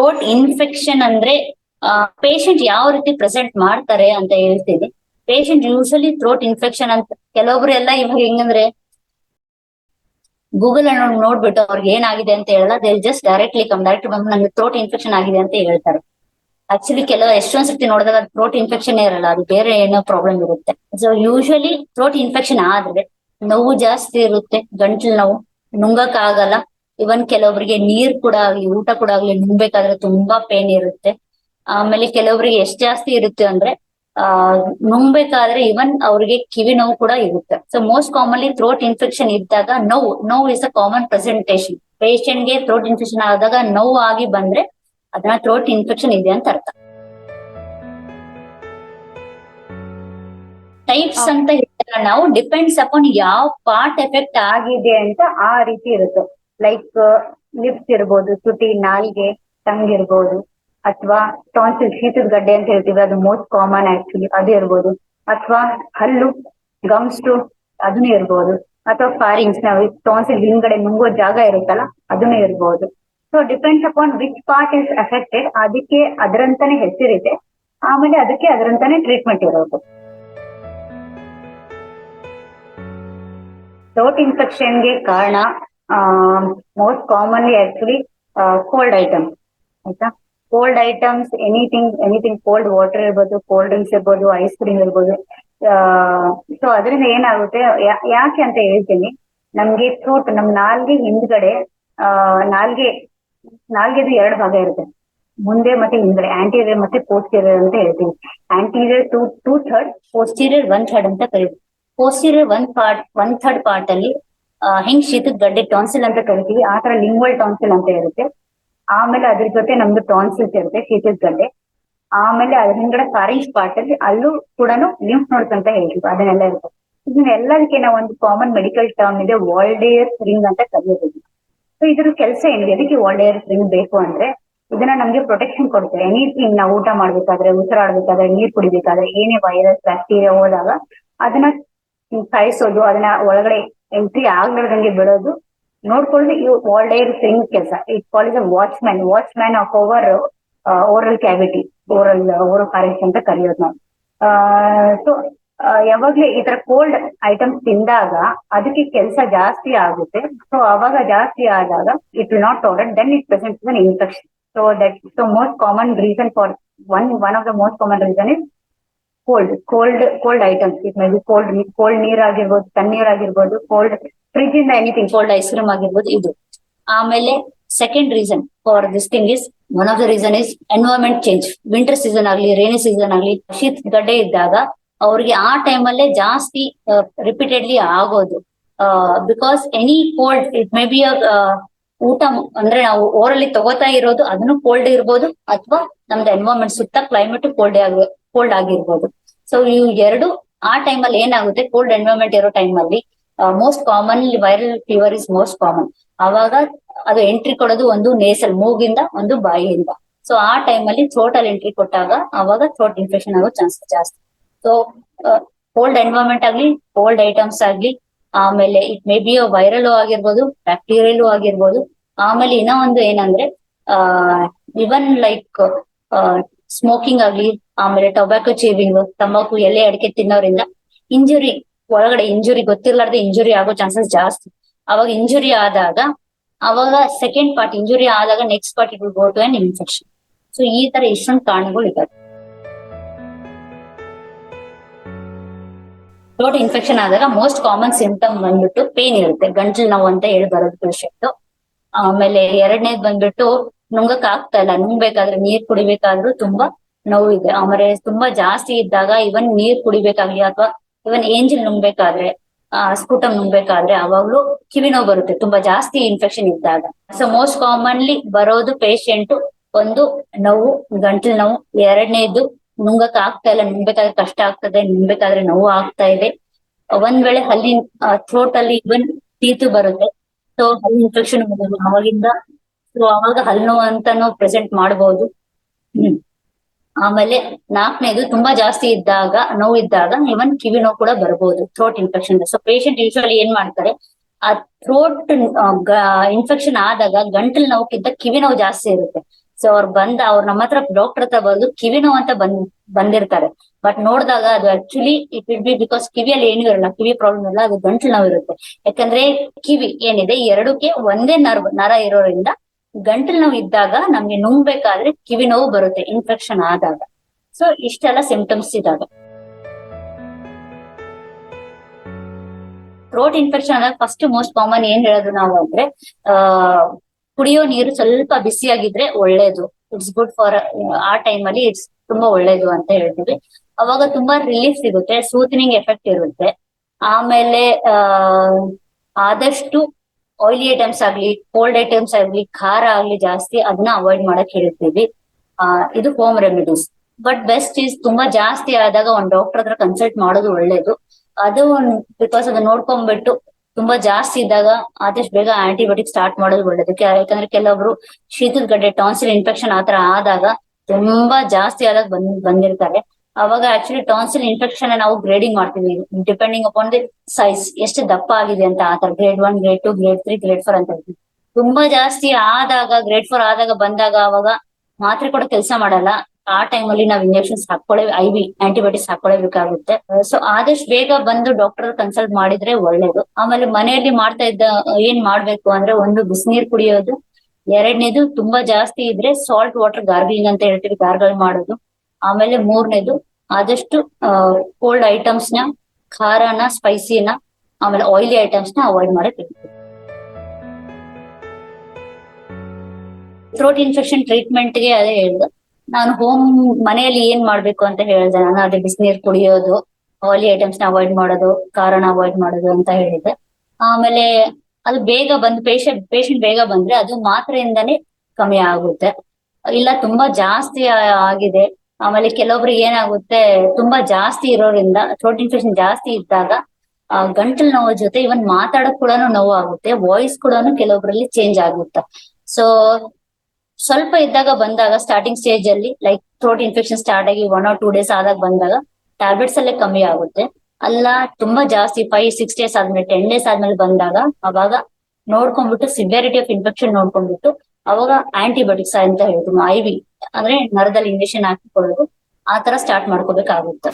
Throat infection ಅಂದ್ರೆ patient ಯಾವ ರೀತಿ ಪ್ರೆಸೆಂಟ್ ಮಾಡ್ತಾರೆ ಅಂತ ಹೇಳ್ತೀನಿ. ಪೇಷಂಟ್ ಯೂಶಲಿ ಥ್ರೋಟ್ ಇನ್ಫೆಕ್ಷನ್ ಅಂತ, ಕೆಲವೊಬ್ರು ಎಲ್ಲ ಇವಾಗ ಹೆಂಗಂದ್ರೆ ಗೂಗಲ್ ಅನ್ನು ನೋಡ್ಬಿಟ್ಟು ಅವ್ರಿಗೆ ಏನಾಗಿದೆ ಅಂತ ಹೇಳಲ್ಲ they just directly come direct ಬಂದು ನಂಗೆ ಥ್ರೋಟ್ ಇನ್ಫೆಕ್ಷನ್ ಆಗಿದೆ ಅಂತ ಹೇಳ್ತಾರೆ. ಆಕ್ಚುಲಿ ಕೆಲವು ಎಷ್ಟೊಂದ್ ಸರ್ತಿ ನೋಡಿದಾಗ ಥ್ರೋಟ್ ಇನ್ಫೆಕ್ಷನ್ ಇರಲ್ಲ, ಅದು ಬೇರೆ ಏನೋ ಪ್ರಾಬ್ಲಮ್ ಇರುತ್ತೆ. ಸೊ ಯೂಶಲಿ ಥ್ರೋಟ್ ಇನ್ಫೆಕ್ಷನ್ ಆದ್ರೆ ನೋವು ಜಾಸ್ತಿ ಇರುತ್ತೆ, ಗಂಟ್ಲು ನೋವು ನುಂಗಕ್ ಆಗಲ್ಲ ಇವನ್ ಕೆಲವೊಬ್ರಿಗೆ ನೀರ್ ಕೂಡ ಆಗ್ಲಿ ಊಟ ಕೂಡ ಆಗ್ಲಿ ನುಂಗ್ಬೇಕಾದ್ರೆ ತುಂಬಾ ಪೇನ್ ಇರುತ್ತೆ. ಆಮೇಲೆ ಕೆಲವೊಬ್ರಿಗೆ ಎಷ್ಟ್ ಜಾಸ್ತಿ ಇರುತ್ತೆ ಅಂದ್ರೆ ಆ ನುಂಗ್ಬೇಕಾದ್ರೆ ಇವನ್ ಅವ್ರಿಗೆ ಕಿವಿ ನೋವು ಕೂಡ ಇರುತ್ತೆ. So most commonly throat infection ಇದ್ದಾಗ ನೋವು ನೋವು ಇಸ್ ಅ ಕಾಮನ್ ಪ್ರೆಸೆಂಟೇಶನ್ ಪೇಷಂಟ್ಗೆ ಥ್ರೋಟ್ ಇನ್ಫೆಕ್ಷನ್ ಆದಾಗ ನೋವು ಆಗಿ ಬಂದ್ರೆ ಅದನ್ನ ಥ್ರೋಟ್ ಇನ್ಫೆಕ್ಷನ್ ಇದೆ ಅಂತ ಅರ್ಥ. ಟೈಪ್ಸ್ ಅಂತ ಹೇಳಿದಾಗ ನಾವು ಡಿಪೆಂಡ್ಸ್ ಅಪಾನ್ ಯಾವ ಪಾರ್ಟ್ ಎಫೆಕ್ಟ್ ಆಗಿದೆ ಅಂತ ಆ ರೀತಿ ಇರುತ್ತೆ. ಲೈಕ್ ಲಿಪ್ಸ್ ಇರ್ಬೋದು, ತುಟಿ, ನಾಲ್ಗೆ ಟಂಗ್ ಇರ್ಬೋದು, ಅಥವಾ ಟಾನ್ಸಿಲ್ ಶೀತದ ಗಡ್ಡೆ ಅಂತ ಹೇಳ್ತೀವಿ, ಅದು ಮೋಸ್ಟ್ ಕಾಮನ್ ಆಕ್ಚುಲಿ ಅದು ಇರ್ಬೋದು. ಅಥವಾ ಹಲ್ಲು ಗಮ್ಸ್ ಅದನ್ನು ಇರ್ಬೋದು. ಅಥವಾ ಫಾರಿಂಗ್ಸ್ ನಾವು ಟಾನ್ಸಿಲ್ ಹಿಂದ್ಗಡೆ ನುಂಗೋ ಜಾಗ ಇರುತ್ತಲ್ಲ, ಅದನ್ನು ಇರ್ಬೋದು. So depends upon which part is affected ಅದಕ್ಕೆ ಅದರಂತಾನೆ ಹೆಸರಿದೆ ಆಮೇಲೆ ಅದಕ್ಕೆ ಅದರಂತಾನೆ ಟ್ರೀಟ್ಮೆಂಟ್ ಇರೋದು. ಥ್ರೋಟ್ ಇನ್ಫೆಕ್ಷನ್ಗೆ ಕಾರಣ most commonly actually cold items ಆಯ್ತಾ? Cold items anything anything cold water ಇರ್ಬೋದು ಕೋಲ್ಡ್ ಡ್ರಿಂಕ್ಸ್ ಇರ್ಬೋದು ಐಸ್ ಕ್ರೀಮ್ ಇರ್ಬೋದು. ಸೊ ಅದರಿಂದ ಏನಾಗುತ್ತೆ? ಯಾಕೆ ಅಂತ ಹೇಳ್ತೀನಿ. ನಮ್ಗೆ ಥ್ರೋಟ್ ನಮ್ ನಾಲ್ಗೆ ಹಿಂದ್ಗಡೆ, ಆ, ನಾಲ್ಗೆ, ನಾಲ್ಗೆದು ಎರಡು ಭಾಗ ಇರುತ್ತೆ. ಮುಂದೆ ಮತ್ತೆ ಹಿಂದ್ಗಡೆ ಆಂಟೀರಿಯರ್ ಮತ್ತೆ ಪೋಸ್ಟೀರಿಯರ್ ಅಂತ ಹೇಳ್ತೀವಿ anterior two two third posterior one third ಅಂತ ಕರಿತೀವಿ. Posterior one part one third part ಅಲ್ಲಿ ಹೆಂಗ್ ಶೀತದ ಗಡ್ಡೆ ಟಾನ್ಸಿಲ್ ಅಂತ ಕರಿತೀವಿ, ಆ ತರ ಲಿಂಗ್ವಲ್ ಟಾನ್ಸಿಲ್ ಅಂತ ಇರುತ್ತೆ. ಆಮೇಲೆ ಅದ್ರ ಜೊತೆ ನಮ್ದು ಟಾನ್ಸಿಲ್ಸ್ ಇರುತ್ತೆ ಶೀತದ ಗಡ್ಡೆ. ಆಮೇಲೆ ಅದ್ರ ಹಿಂದ್ಗಡೆ ಫಾರಿಂಗ್ ಪಾರ್ಟ್ ಅಲ್ಲಿ ಅಲ್ಲೂ ಕೂಡ ಲಿಂಫ್ ನೋಡ್ಸ್ ಅಂತ ಹೇಳ್ತೀವಿ, ಅದನ್ನೆಲ್ಲ ಇರುತ್ತೆ. ಇದನ್ನೆಲ್ಲದಕ್ಕೆ ನಾವು ಒಂದು ಕಾಮನ್ ಮೆಡಿಕಲ್ ಟರ್ಮ್ ಇದೆ ವಾಲ್ಡೇಯರ್ ರಿಂಗ್ ಅಂತ ಕರೆಯೋದು. ಸೊ ಇದ್ರ ಕೆಲಸ ಏನಿದೆ? ಅದಕ್ಕೆ ವಾಲ್ಡೇಯರ್ ರಿಂಗ್ ಬೇಕು ಅಂದ್ರೆ ಇದನ್ನ ನಮ್ಗೆ ಪ್ರೊಟೆಕ್ಷನ್ ಕೊಡುತ್ತೆ ಎನಿಥಿಂಗ್ ನಾವು ಊಟ ಮಾಡ್ಬೇಕಾದ್ರೆ, ಉಸಿರಾಡ್ಬೇಕಾದ್ರೆ, ನೀರ್ ಕುಡಿಬೇಕಾದ್ರೆ, ಏನೇ ವೈರಸ್ ಬ್ಯಾಕ್ಟೀರಿಯಾ ಹೋದಾಗ ಅದನ್ನ ಸಾಯಿಸೋದು ಅದನ್ನ ಒಳಗಡೆ ಎಂಟ್ರಿ ಆಗ್ಲಾರ್ದಂಗೆ ಬಿಡೋದು ನೋಡ್ಕೊಂಡು ಯು ಆಲ್ ವಾಲ್ಡೇರ್ ರಿಂಗ್ ಕೆಲಸ. It call is a watchman of over oral cavity oral oro forest ಅಂತ ಕರೆಯೋದು ನಾವು. ಸೊ ಯಾವಾಗ್ಲೇ ಈ ತರ ಕೋಲ್ಡ್ ಐಟಮ್ಸ್ ತಿಂದಾಗ ಅದಕ್ಕೆ ಕೆಲಸ ಜಾಸ್ತಿ ಆಗುತ್ತೆ. ಸೊ ಅವಾಗ ಜಾಸ್ತಿ ಆದಾಗ it will not tolerate then it presents an infection so that so most common reason for one one of the most common reason is cold cold cold items it may be cold cold ನೀರ್ ಆಗಿರ್ಬೋದು ತಣ್ಣೀರ್ ಆಗಿರ್ಬೋದು cold fridge ಇಂದ anything cold ice cream ಆಗಿರ್ಬೋದು, ಇದು. ಆಮೇಲೆ second reason for this thing is one of the reason is environment change winter season ಆಗ್ಲಿ rainy season ಆಗ್ಲಿ, ಶೀತ್ ಗಡ್ಡೆ ಇದ್ದಾಗ ಅವ್ರಿಗೆ ಆ ಟೈಮಲ್ಲೇ ಜಾಸ್ತಿ ರಿಪೀಟೆಡ್ಲಿ ಆಗೋದು. Because any cold it may be ಊಟ ಅಂದ್ರೆ ನಾವು ಓರಲ್ಲಿ ತಗೋತಾ ಇರೋದು, ಅದನ್ನು ಕೋಲ್ಡ್ ಇರ್ಬೋದು, ಅಥವಾ ನಮ್ದು ಎನ್ವೈರ್ಮೆಂಟ್ ಸುತ್ತ ಕ್ಲೈಮೇಟ್ ಕೋಲ್ಡ್ ಆಗಿ ಕೋಲ್ಡ್ ಆಗಿರ್ಬೋದು. ಸೊ ಇವು ಎರಡು ಆ ಟೈಮಲ್ಲಿ ಏನಾಗುತ್ತೆ? ಕೋಲ್ಡ್ ಎನ್ವೈರ್ಮೆಂಟ್ ಇರೋ ಟೈಮಲ್ಲಿ most common viral fever is most common ಅವಾಗ ಅದು ಎಂಟ್ರಿ ಕೊಡೋದು ಒಂದು ನೇಸಲ್ ಮೂಗಿಂದ ಒಂದು ಬಾಯಿಯಿಂದ. ಸೊ ಆ ಟೈಮಲ್ಲಿ ಥ್ರೋಟ್ ಅಲ್ಲಿ ಎಂಟ್ರಿ ಕೊಟ್ಟಾಗ ಅವಾಗ ಥ್ರೋಟ್ ಇನ್ಫೆಕ್ಷನ್ ಆಗೋ ಚಾನ್ಸ್ ಜಾಸ್ತಿ. ಸೊ ಕೋಲ್ಡ್ ಎನ್ವೈರ್ಮೆಂಟ್ ಆಗ್ಲಿ ಕೋಲ್ಡ್ ಐಟಮ್ಸ್ ಆಗ್ಲಿ, ಆಮೇಲೆ ಇಟ್ ಮೇ ಬಿ ವೈರಲ್ ಆಗಿರ್ಬೋದು ಬ್ಯಾಕ್ಟೀರಿಯಲ್ ಆಗಿರ್ಬೋದು. ಆಮೇಲೆ ಇನ್ನೊಂದು ಏನಂದ್ರೆ ಇವನ್ ಲೈಕ್ ಸ್ಮೋಕಿಂಗ್ ಆಗ್ಲಿ, ಆಮೇಲೆ ಟೊಬ್ಯಾಕೋ ಚೇವಿಂಗ್ ತಂಬಾಕು ಎಲೆ ಅಡಿಕೆ ತಿನ್ನೋರಿಂದ ಇಂಜುರಿ ಒಳಗಡೆ ಇಂಜುರಿ ಗೊತ್ತಿರ್ಲಾರ್ದೆ ಇಂಜುರಿ ಆಗೋ ಚಾನ್ಸಸ್ ಜಾಸ್ತಿ. ಅವಾಗ ಇಂಜುರಿ ಆದಾಗ, ಅವಾಗ ಸೆಕೆಂಡ್ ಪಾರ್ಟ್ ಇಂಜುರಿ ಆದಾಗ next part it go to an infection so ಈ ತರ ಇಷ್ಟೊಂದು ಕಾರಣಗಳು ಇದಾವೆ. ಥ್ರೋಟ್ ಇನ್ಫೆಕ್ಷನ್ ಆದಾಗ ಮೋಸ್ಟ್ ಕಾಮನ್ ಸಿಂಪ್ಟಮ್ ಬಂದ್ಬಿಟ್ಟು ಪೇನ್ ಇರುತ್ತೆ. ಗಂಟಲು ನೋವು ಅಂತ ಹೇಳಿ ಬರೋದು ಪೇಷಂಟ್ ಆಮೇಲೆ ಎರಡನೇದ್ ಬಂದ್ಬಿಟ್ಟು ನುಂಗಕ್ ಆಗ್ತಾ ಇಲ್ಲ. ನುಂಗ್ಬೇಕಾದ್ರೆ ನೀರ್ ಕುಡಿಬೇಕಾದ್ರೂ ತುಂಬಾ ನೋವಿದೆ. ಆಮೇಲೆ ತುಂಬಾ ಜಾಸ್ತಿ ಇದ್ದಾಗ ಇವನ್ ನೀರ್ ಕುಡಿಬೇಕಾಗ್ಲಿ ಅಥವಾ ಇವನ್ ಏಂಜಿಲ್ ನುಂಗ್ಬೇಕಾದ್ರೆ, ಆ ಸ್ಕೂಟಮ್ ನುಂಗ್ಬೇಕಾದ್ರೆ ಅವಾಗ್ಲೂ ಕಿವಿ ನೋವು ಬರುತ್ತೆ. ತುಂಬಾ ಜಾಸ್ತಿ ಇನ್ಫೆಕ್ಷನ್ ಇದ್ದಾಗ. ಸೊ ಮೋಸ್ಟ್ ಕಾಮನ್ಲಿ ಬರೋದು ಪೇಷಂಟ್ ಒಂದು ನೋವು, ಗಂಟ್ಲು ನೋವು, ಎರಡನೇದು ನುಂಗಕ್ ಆಗ್ತಾ ಇಲ್ಲ. ನುಂಗ್ಬೇಕಾದ್ರೆ ಕಷ್ಟ ಆಗ್ತದೆ, ನುಂಗ್ಬೇಕಾದ್ರೆ ನೋವು ಆಗ್ತಾ ಇದೆ. ಒಂದ್ ವೇಳೆ ಹಲ್ಲಿನ ಥ್ರೋಟ್ ಅಲ್ಲಿ ಇವನ್ ತೀತು ಬರುತ್ತೆ. ಸೊ ಹಲ್ಲಿ ಇನ್ಫೆಕ್ಷನ್ ಅವಾಗಿಂದ ಸೊ ಅವಾಗ ಹಲ್ ನೋವು ಅಂತಾನು ಪ್ರೆಸೆಂಟ್ ಮಾಡಬಹುದು ಆಮೇಲೆ ನಾಲ್ಕನೇದು ತುಂಬಾ ಜಾಸ್ತಿ ಇದ್ದಾಗ ನೋವು ಇದ್ದಾಗ ಇವನ್ ಕಿವಿ ನೋವು ಕೂಡ ಬರಬಹುದು throat infection so patient usually ಏನ್ ಮಾಡ್ತಾರೆ, ಆ ಥ್ರೋಟ್ ಇನ್ಫೆಕ್ಷನ್ ಆದಾಗ ಗಂಟಲ್ ನೋವುಕ್ಕಿಂತ ಕಿವಿ ನೋವು ಜಾಸ್ತಿ ಇರುತ್ತೆ. ಸೊ ಅವ್ರು ಬಂದ, ಅವ್ರು ನಮ್ಮ ಹತ್ರ ಡಾಕ್ಟರ್ ಹತ್ರ ಬಂದು ಕಿವಿ ನೋವು ಅಂತ ಬಂದ್, ಬಂದಿರ್ತಾರೆ. ಬಟ್ ನೋಡಿದಾಗ ಅದು actually it will be because ಕಿವಿಯಲ್ಲಿ ಏನೂ ಇರಲ್ಲ, ಕಿವಿ ಪ್ರಾಬ್ಲಮ್ ಇಲ್ಲ ಅದು ಗಂಟಲು ನೋವು ಇರುತ್ತೆ ಯಾಕಂದ್ರೆ ಕಿವಿ ಏನಿದೆ ಎರಡಕ್ಕೆ ಒಂದೇ ನರ್ವ್ ನರ ಇರೋದ್ರಿಂದ ಗಂಟಲು ನೋವು ಇದ್ದಾಗ ನಮ್ಗೆ ನುಂಗ್ಬೇಕಾದ್ರೆ ಕಿವಿ ನೋವು ಬರುತ್ತೆ ಇನ್ಫೆಕ್ಷನ್ ಆದಾಗ. ಸೊ ಇಷ್ಟೆಲ್ಲ ಸಿಂಪ್ಟಮ್ಸ್ ಇದ್ದಾಗ ಥ್ರೋಟ್ ಇನ್ಫೆಕ್ಷನ್ ಆದಾಗ ಫಸ್ಟ್ ಮೋಸ್ಟ್ ಕಾಮನ್ ಏನ್ ಹೇಳೋದು ನಾವು ಅಂದ್ರೆ, ಆ, ಕುಡಿಯೋ ನೀರು ಸ್ವಲ್ಪ ಬಿಸಿಯಾಗಿದ್ರೆ ಒಳ್ಳೇದು. ಇಟ್ಸ್ ಗುಡ್ ಫಾರ್ ಆ ಟೈಮ್ ಅಲ್ಲಿ ಇಟ್ಸ್ ತುಂಬಾ ಒಳ್ಳೇದು ಅಂತ ಹೇಳ್ತೀವಿ. ಅವಾಗ ತುಂಬಾ ರಿಲೀಫ್ ಸಿಗುತ್ತೆ ಸೂತನಿಂಗ್ ಎಫೆಕ್ಟ್ ಇರುತ್ತೆ. ಆಮೇಲೆ ಆದಷ್ಟು ಆಯಿಲಿ ಐಟಮ್ಸ್ ಆಗ್ಲಿ ಕೋಲ್ಡ್ ಐಟಮ್ಸ್ ಆಗ್ಲಿ, ಖಾರ ಆಗ್ಲಿ ಜಾಸ್ತಿ ಅದನ್ನ ಅವಾಯ್ಡ್ ಮಾಡಕ್ ಹೇಳ್ತೀವಿ ಇದು home remedies but best is ತುಂಬಾ ಜಾಸ್ತಿ ಆದಾಗ ಒಂದ್ ಡಾಕ್ಟರ್ ಹತ್ರ ಕನ್ಸಲ್ಟ್ ಮಾಡೋದು ಒಳ್ಳೇದು. ಅದು ಬಿಕಾಸ್ ಅದನ್ನ ನೋಡ್ಕೊಂಡ್ಬಿಟ್ಟು ತುಂಬಾ ಜಾಸ್ತಿ ಇದ್ದಾಗ ಆದಷ್ಟು ಬೇಗ ಆಂಟಿಬಯೋಟಿಕ್ ಸ್ಟಾರ್ಟ್ ಮಾಡೋದು ಒಳ್ಳೇದು. ಯಾಕಂದ್ರೆ ಕೆಲವೊಬ್ರು ಶೀತದ ಗಡ್ಡೆ ಟಾನ್ಸಿಲ್ ಇನ್ಫೆಕ್ಷನ್ ಆತರ ಆದಾಗ ತುಂಬಾ ಜಾಸ್ತಿ ಆದಾಗ ಬಂದ್, ಬಂದಿರ್ತಾರೆ. ಅವಾಗ ಆಕ್ಚುಲಿ ಟಾನ್ಸಿಲ್ ಇನ್ಫೆಕ್ಷನ್ ನಾವು ಗ್ರೇಡಿಂಗ್ ಮಾಡ್ತೀವಿ. ಡಿಪೆಂಡಿಂಗ್ ಅಪಾನ್ ದಿ ಸೈಜ್ ಎಷ್ಟು ದಪ್ಪ ಆಗಿದೆ ಅಂತ ಆತರ grade one grade two grade three grade four ಅಂತ ಹೇಳ್ತೀವಿ ತುಂಬಾ ಜಾಸ್ತಿ ಆದಾಗ ಗ್ರೇಡ್ ಫೋರ್ ಆದಾಗ ಬಂದಾಗ ಅವಾಗ ಮಾತ್ರೆ ಕೂಡ ಕೆಲಸ ಮಾಡಲ್ಲ. ಆ ಟೈಮ್ ಅಲ್ಲಿ ನಾವು ಇಂಜೆಕ್ಷನ್ಸ್ ಹಾಕೊಳ್ಳೇ ಐ ವಿ ಆಂಟಿಬಯೋಟಿಕ್ಸ್ ಹಾಕೊಳ್ಳೇಬೇಕಾಗುತ್ತೆ ಸೊ ಆದಷ್ಟು ಬೇಗ ಬಂದು ಡಾಕ್ಟರ್ ಕನ್ಸಲ್ಟ್ ಮಾಡಿದ್ರೆ ಒಳ್ಳೇದು. ಆಮೇಲೆ ಮನೆಯಲ್ಲಿ ಮಾಡ್ತಾ ಇದ್ದ, ಏನ್ ಮಾಡ್ಬೇಕು ಅಂದ್ರೆ ಒಂದು ಬಿಸಿನೀರ್ ಕುಡಿಯೋದು. ಎರಡನೇದು, ತುಂಬಾ ಜಾಸ್ತಿ ಇದ್ರೆ ಸಾಲ್ಟ್ ವಾಟರ್ ಗಾರ್ಗಲಿಂಗ್ ಅಂತ ಹೇಳ್ತೀವಿ ಗಾರ್ಗಲ್ ಮಾಡೋದು. ಆಮೇಲೆ ಮೂರನೇದು ಆದಷ್ಟು ಕೋಲ್ಡ್ ಐಟಮ್ಸ್ನ, ಖಾರನ ಸ್ಪೈಸಿನ ಆಮೇಲೆ ಆಯಿಲಿ ಐಟಮ್ಸ್ನ ಅವಾಯ್ಡ್ ಮಾಡಕ್ ಥ್ರೋಟ್ ಇನ್ಫೆಕ್ಷನ್ ಟ್ರೀಟ್ಮೆಂಟ್ಗೆ ಅದೇ ಹೇಳಿದೆ. ನಾನು ಹೋಮ್ ಮನೆಯಲ್ಲಿ ಏನ್ ಮಾಡ್ಬೇಕು ಅಂತ ಹೇಳಿದೆ. ನಾನು ಅದೇ ಬಿಸಿನೀರ್ ಕುಡಿಯೋದು ಆಯಿಲಿ ಐಟಮ್ಸ್ನ ಅವಾಯ್ಡ್ ಮಾಡೋದು, ಖಾರನ ಅವಾಯ್ಡ್ ಮಾಡೋದು ಅಂತ ಹೇಳಿದೆ ಆಮೇಲೆ ಅದು ಬೇಗ ಬಂದ್ ಪೇಷಂಟ್ ಪೇಷಂಟ್ ಬೇಗ ಬಂದ್ರೆ ಅದು ಮಾತ್ರೆಯಿಂದಾನೇ ಕಮ್ಮಿ ಆಗುತ್ತೆ. ಇಲ್ಲ, ತುಂಬಾ ಜಾಸ್ತಿ ಆಗಿದೆ. ಆಮೇಲೆ ಕೆಲವೊಬ್ರಿಗೆ ಏನಾಗುತ್ತೆ, ತುಂಬಾ ಜಾಸ್ತಿ ಇರೋದ್ರಿಂದ ಥ್ರೋಟ್ ಇನ್ಫೆಕ್ಷನ್ ಜಾಸ್ತಿ ಇದ್ದಾಗ ಗಂಟಲು ನೋವು ಜೊತೆ ಇವನ್ ಮಾತಾಡಕ್ ಕೂಡ ನೋವು ಆಗುತ್ತೆ ವಾಯ್ಸ್ ಕೂಡ ಕೆಲವೊಬ್ರಲ್ಲಿ ಚೇಂಜ್ ಆಗುತ್ತೆ. ಸೊ ಸ್ವಲ್ಪ ಇದ್ದಾಗ ಬಂದಾಗ ಸ್ಟಾರ್ಟಿಂಗ್ ಸ್ಟೇಜ್ ಅಲ್ಲಿ ಲೈಕ್ ಥ್ರೋಟ್ ಇನ್ಫೆಕ್ಷನ್ ಸ್ಟಾರ್ಟ್ ಆಗಿ ಒನ್ ಆರ್ ಟೂ ಡೇಸ್ ಆದಾಗ ಬಂದಾಗ ಟ್ಯಾಬ್ಲೆಟ್ಸ್ ಅಲ್ಲೇ ಕಮ್ಮಿ ಆಗುತ್ತೆ. ಅಲ್ಲ, ತುಂಬಾ ಜಾಸ್ತಿ ಫೈವ್ ಸಿಕ್ಸ್ ಡೇಸ್ ಆದ್ಮೇಲೆ ಟೆನ್ ಡೇಸ್ ಆದ್ಮೇಲೆ ಬಂದಾಗ, ಅವಾಗ ನೋಡ್ಕೊಂಡ್ಬಿಟ್ಟು ಸಿವಿಯಾರಿಟಿ ಆಫ್ ಇನ್ಫೆಕ್ಷನ್ ನೋಡ್ಕೊಂಡ್ಬಿಟ್ಟು ಅವಾಗ ಆಂಟಿಬಯೋಟಿಕ್ಸ್ ಅಂತ ಹೇಳೋದು ಐ ವಿ ಅಂದ್ರೆ ನರದಲ್ಲಿ ಇಂಜೆಕ್ಷನ್ ಹಾಕಿಕೊಳ್ಳೋದು ಆ ತರ ಸ್ಟಾರ್ಟ್ ಮಾಡ್ಕೋಬೇಕಾಗುತ್ತೆ.